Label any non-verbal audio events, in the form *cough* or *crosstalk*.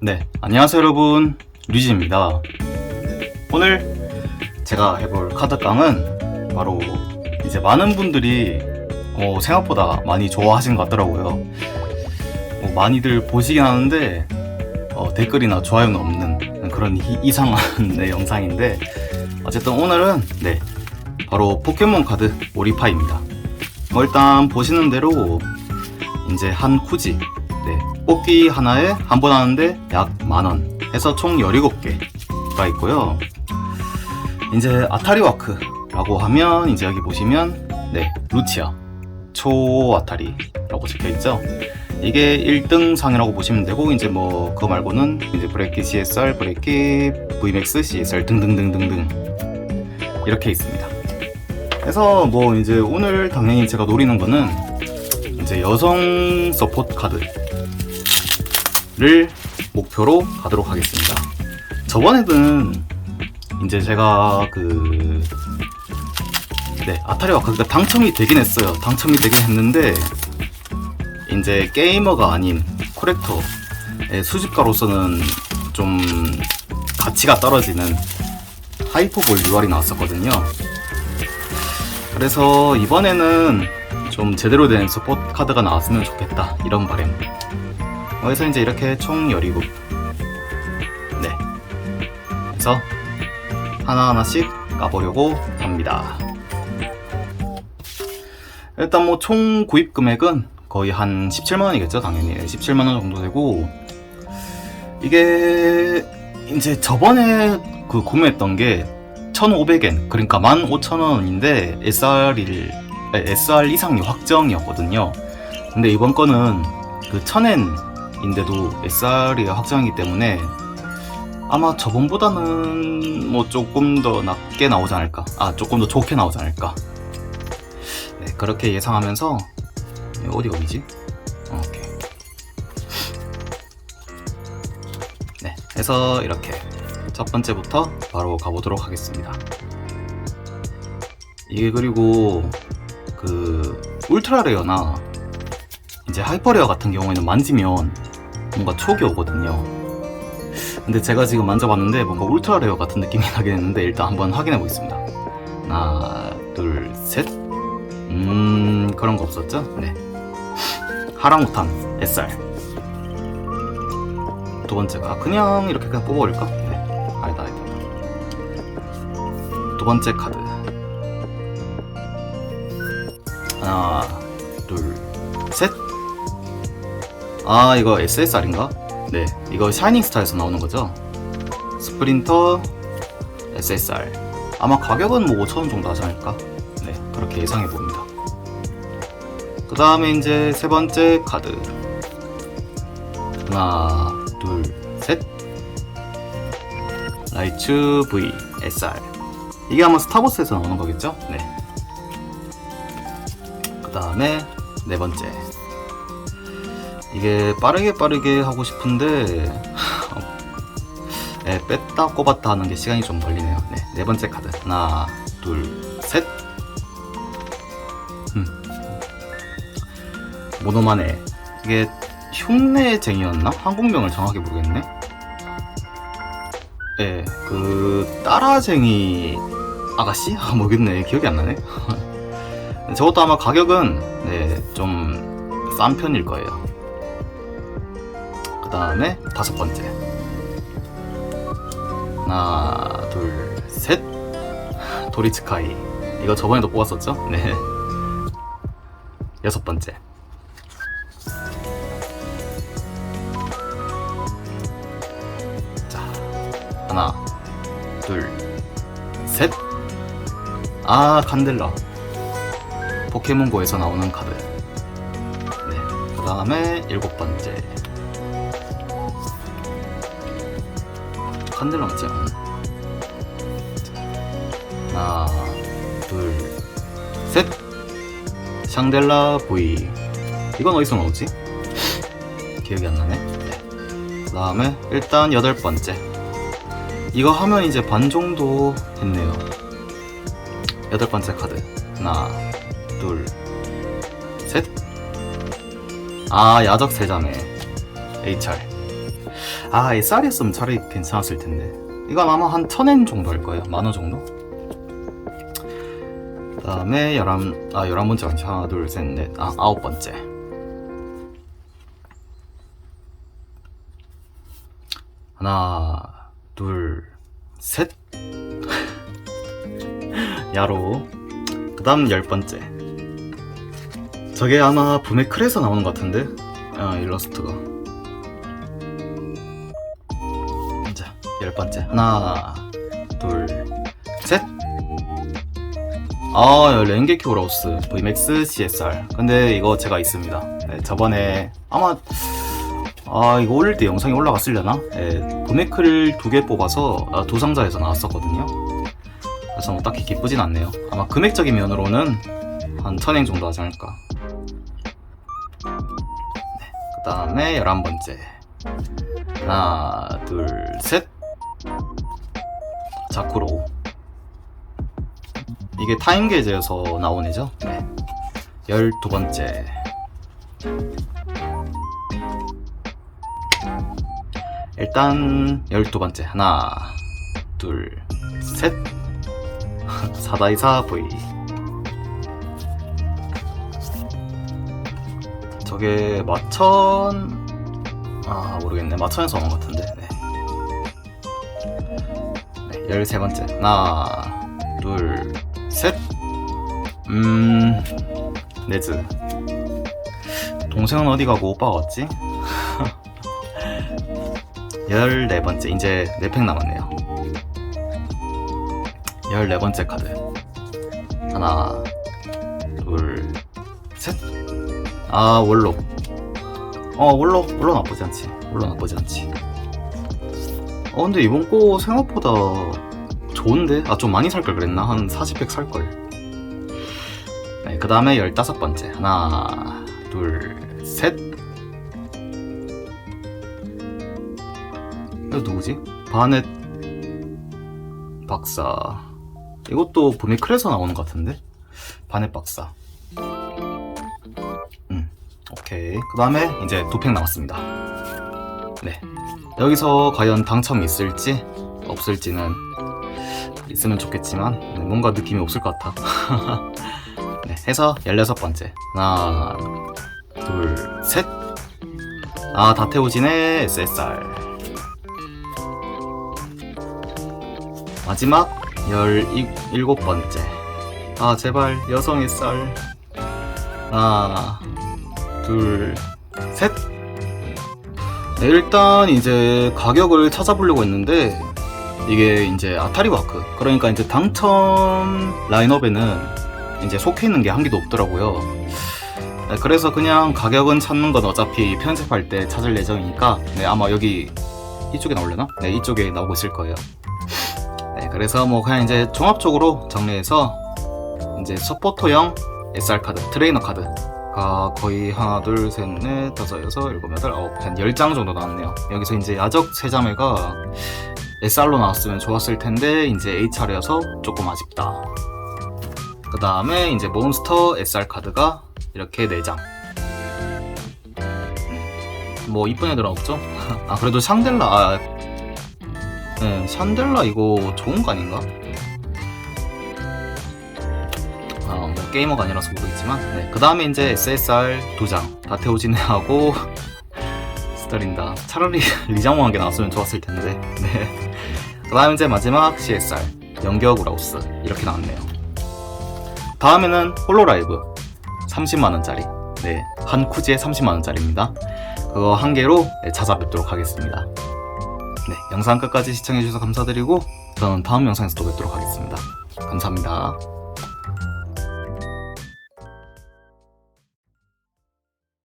네, 안녕하세요 여러분. 류지입니다. 오늘 제가 해볼 카드깡은 바로 이제 많은 분들이 어, 생각보다 많이 좋아하시는 것 같더라고요. 뭐 많이들 보시긴 하는데 어, 댓글이나 좋아요는 없는 그런 이, 이상한 *laughs* 네, 영상인데 어쨌든 오늘은 네 바로 포켓몬 카드 오리파입니다. 뭐 일단 보시는 대로 이제 한 쿠지 네, 뽑기 하나에 한 번 하는데 약 만원 해서 총 17개가 있고요. 이제 아타리 와크라고 하면 이제 여기 보시면 네, 루치아 초 아타리라고 적혀 있죠. 이게 1등 상이라고 보시면 되고 이제 뭐 그거 말고는 이제 브레이키 CSR, 브레이키 VMAX, CSR 등등등등등 이렇게 있습니다. 그래서 뭐 이제 오늘 당연히 제가 노리는 거는 이제 여성 서포트 카드 를 목표로 가도록 하겠습니다. 저번에는 이제 제가 그 네, 아타리 와 카드가 당첨이 되긴 했어요. 당첨이 되긴 했는데 이제 게이머가 아닌 코렉터의 수집가로서는 좀 가치가 떨어지는 하이퍼볼 UR이 나왔었거든요. 그래서 이번에는 좀 제대로 된 서포트 카드가 나왔으면 좋겠다 이런 바램 그래서 이제 이렇게 총 17. 네. 그래서 하나하나씩 까보려고 합니다. 일단 뭐 총 구입 금액은 거의 한 17만원이겠죠, 당연히. 17만원 정도 되고, 이게 이제 저번에 그 구매했던 게 1,500엔, 그러니까 15,000원인데 SR1, SR 이상이 확정이었거든요. 근데 이번 거는 그 1000엔 인데도 SR이 확정이기 때문에 아마 저번보다는 뭐 조금 더 낮게 나오지 않을까? 아 조금 더 좋게 나오지 않을까? 네 그렇게 예상하면서 네, 어디 어디지? 어, 오케이. 네 해서 이렇게 첫 번째부터 바로 가보도록 하겠습니다. 이게 그리고 그 울트라 레어나 이제 하이퍼 레어 같은 경우에는 만지면 뭔가 촉이 오거든요. 근데 제가 지금 만져봤는데 뭔가 울트라 레어 같은 느낌이 *laughs* 나긴 했는데 일단 한번 확인해 보겠습니다. 하나, 둘, 셋. 음, 그런 거 없었죠? 네. 하랑우탄, SR. 두 번째가 그냥 이렇게 그냥 뽑아버릴까? 네. 아니다, 아니다. 두 번째 카드. 하나, 둘, 셋. 아 이거 SSR인가? 네 이거 샤이닝스타에서 나오는 거죠? 스프린터 SSR 아마 가격은 뭐 5천원 정도 하지 않을까? 네 그렇게 예상해 봅니다. 그 다음에 이제 세 번째 카드. 하나 둘셋. 라이츠 V SR 이게 아마 스타버스에서 나오는 거겠죠? 네그 다음에 네 번째 이게 빠르게 빠르게 하고 싶은데 네, 뺐다 꼽았다 하는 게 시간이 좀 걸리네요. 네, 네 번째 카드 하나, 둘, 셋. 음. 모노마네 이게 흉내쟁이였나? 한국명을 정확히 모르겠네. 네, 그 따라쟁이 아가씨? 아, 모르겠네. 기억이 안 나네. *laughs* 저것도 아마 가격은 네, 좀 싼 편일 거예요. 그 다음에 다섯 번째. 하나 둘 셋. 도리츠카이. 이거 저번에도 뽑았었죠? 네. 여섯 번째. 자 하나 둘셋아 칸델라. 포켓몬고에서 나오는 카드. 네 그 다음에 일곱 번째 칸델라 맞지? 하나, 둘, 셋. 샹델라 보이. 이건 어디서 나오지? *laughs* 기억이 안 나네. 네. 그 다음에 일단 여덟 번째. 이거 하면 이제 반 정도 됐네요. 여덟 번째 카드. 하나, 둘, 셋. 아, 야적 세자매. HR. 아, 이 쌀이었으면 차라리 괜찮았을 텐데. 이건 아마 한 천엔 정도 할 거예요. 만 원 정도? 그 다음에 열한, 아, 열한 번째 아니지. 하나, 둘, 셋, 넷, 아, 아홉 번째. 하나, 둘, 셋. *laughs* 야로. 그 다음 열 번째. 저게 아마 부메클에서 나오는 것 같은데? 아, 일러스트가. 열 번째. 하나, 둘, 셋. 아, 랭게키 오라우스 VMAX CSR. 근데 이거 제가 있습니다. 네, 저번에 아마 아 이거 올릴 때 영상이 올라갔으려나? 네, 부메크를 두개 뽑아서 아, 두 상자에서 나왔었거든요. 그래서 뭐 딱히 기쁘진 않네요. 아마 금액적인 면으로는 한 천행 정도 하지 않을까. 네, 그 다음에 열한 번째. 하나, 둘, 셋. 자쿠로. 이게 타임 게이지에서 나온 애죠? 네. 열두 번째. 일단 열두 번째 하나 둘셋 *laughs* 사다이사 V 저게 마천 아 모르겠네 마천에서 나온 것 같은데 네. 네, 열세 번째. 하나 둘셋음 네즈. 동생은 어디 가고 오빠가 왔지? *laughs* 14번째. 이제 4팩 남았네요. 14번째 카드. 하나 둘셋아 월로. 어 월로 월로 나쁘지 않지. 월로 나쁘지 않지 어 근데 이번 거 생각보다 좋은데? 아 좀 많이 살 걸 그랬나? 한 40팩 살걸 네, 그 다음에 15번째 하나 둘셋 이거 누구지? 바넷 박사 이것도 부미클에서 나오는 것 같은데? 바넷 박사 음 오케이 그 다음에 이제 두 팩 남았습니다 네 여기서 과연 당첨이 있을지 없을지는 있으면 좋겠지만 네, 뭔가 느낌이 없을 것 같아 *laughs* 네, 해서 16번째 하나 둘셋아 다테오진의 SSR 마지막 17번째. 아, 제발, 여성의 쌀. 하나, 둘, 셋. 네, 일단 이제 가격을 찾아보려고 했는데, 이게 이제 아타리 와크. 그러니까 이제 당첨 라인업에는 이제 속해 있는 게 한 개도 없더라고요. 네, 그래서 그냥 가격은 찾는 건 어차피 편집할 때 찾을 예정이니까, 네, 아마 여기 이쪽에 나올려나? 네, 이쪽에 나오고 있을 거예요. 네, 그래서 뭐 그냥 이제 종합적으로 정리해서 이제 서포터형 SR 카드, 트레이너 카드 가 거의 하나, 둘, 셋, 넷, 다섯, 여섯, 일곱, 여덟, 아홉, 한 10장 정도 나왔네요. 여기서 이제 야적 세자매가 SR로 나왔으면 좋았을 텐데 이제 HR이어서 조금 아쉽다. 그 다음에 이제 몬스터 SR 카드가 이렇게 4장. 뭐 이쁜 애들은 없죠? *laughs* 아 그래도 샹델라 아, 네, 샨델라 이거 좋은 거 아닌가? 게이머가 아니라서 모르겠지만 네, 그 다음에 이제 SSR 두장 다테오지네하고 스타린다 차라리 *laughs* 리장왕한 게 나왔으면 좋았을 텐데 네. 그 다음에 이제 마지막 CSR 연격 우라우스 이렇게 나왔네요 다음에는 홀로라이브 30만원짜리 네, 한 쿠지에 30만원짜리입니다 그거 한 개로 네, 찾아뵙도록 하겠습니다 네, 영상 끝까지 시청해주셔서 감사드리고 저는 다음 영상에서 또 뵙도록 하겠습니다. 감사합니다.